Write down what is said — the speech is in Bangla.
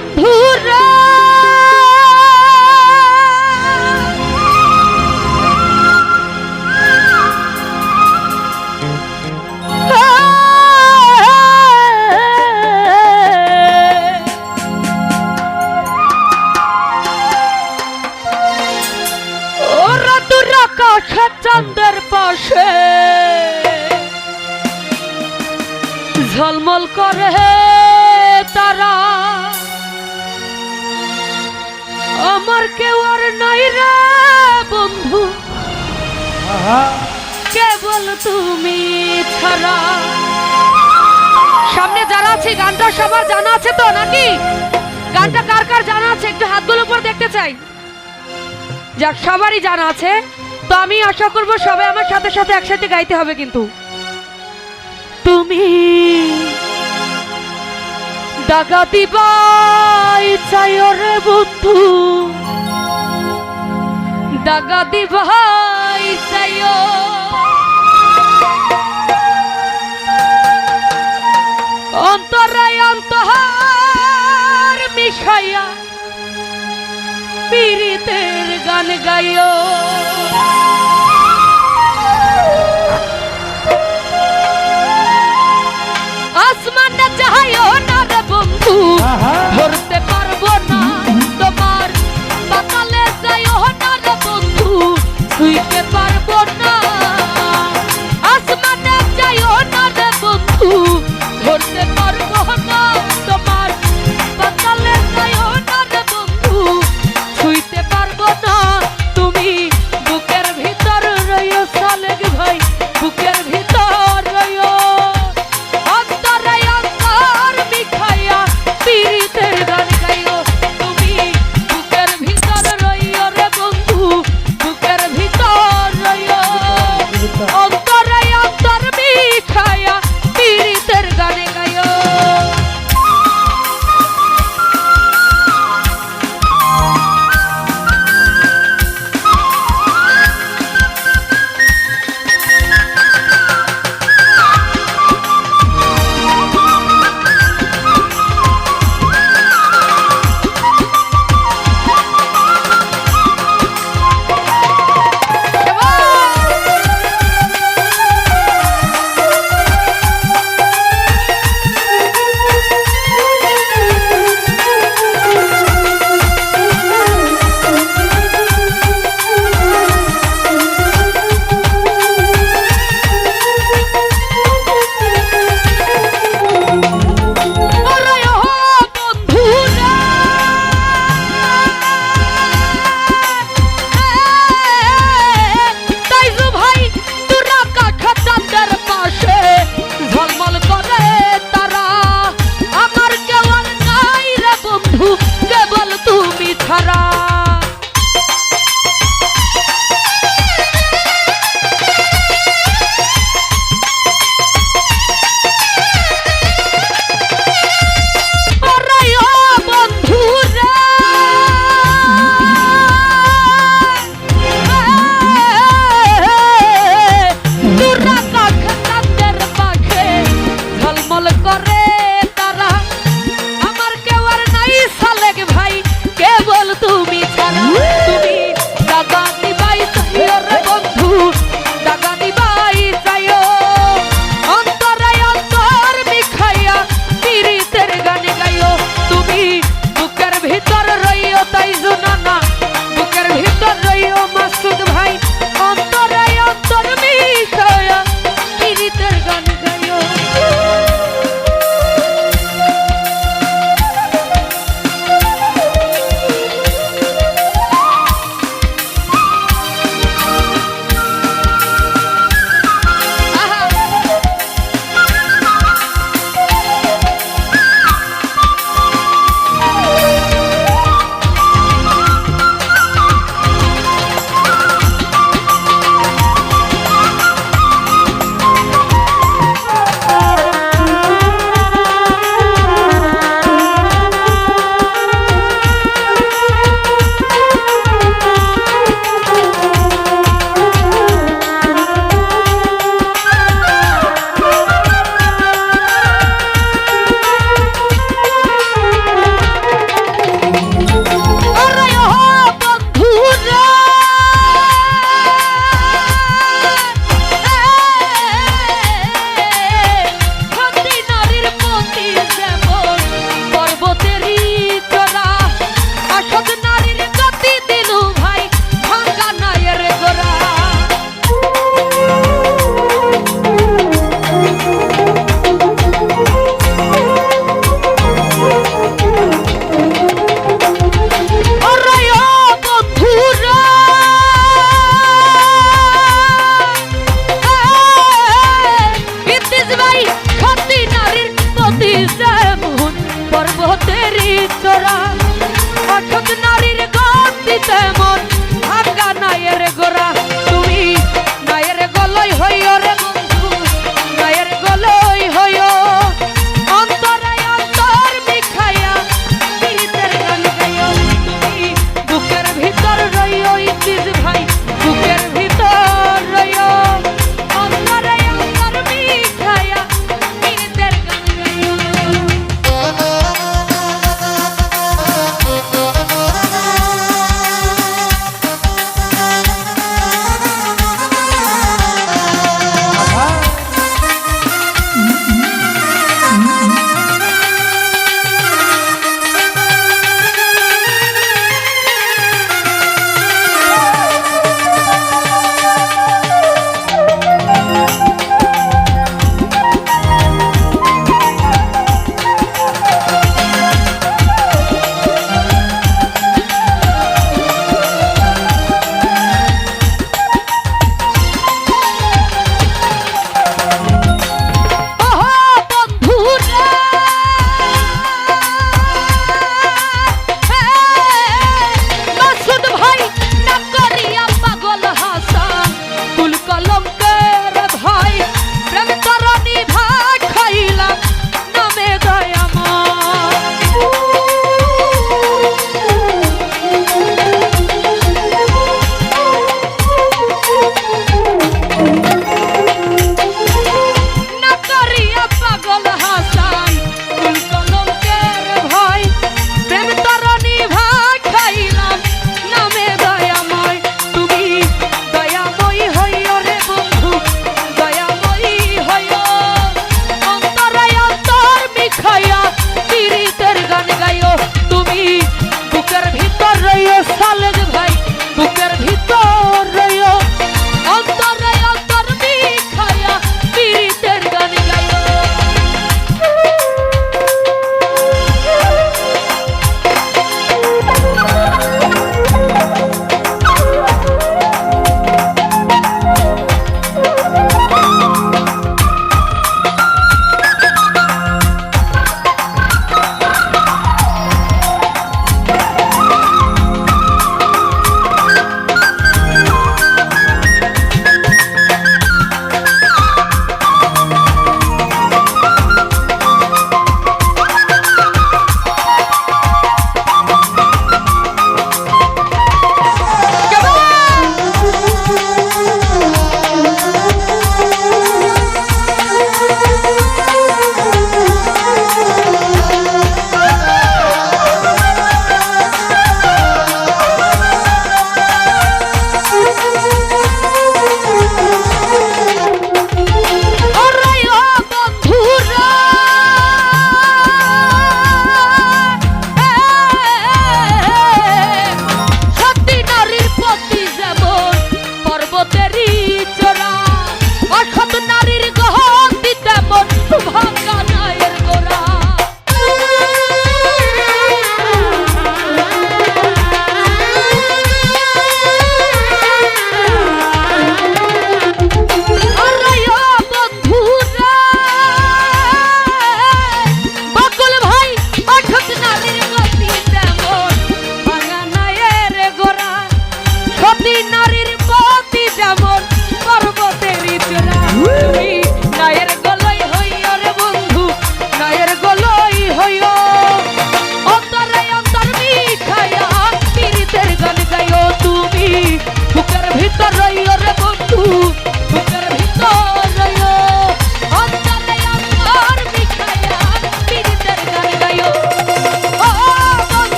বন্ধুরা। চাঁদের পাশে ঝলমল করে তারা। আমার কেউ আর নাই রে বন্ধু। কেবল তুমি ছাড়া। সামনে যারা আছে গানটা সবার জানা আছে তো নাকি? গানটা কার কার জানা আছে? একটু হাতগুলো উপর দেখতে চাই। যাক সবারই জানা আছে। তো আমি আশা করব সবাই আমার সাথে সাথে একসাথে গাইতে হবে কিন্তু। তুমি দাগা দিবাই বাঁচাইও রে বন্ধু। দাগা দি ভাই চাইও অন্তরায় অন্তহার মিশাইয়া পীড়িতের গান গাইও। আসমান না চাহাইও না রে বন্ধু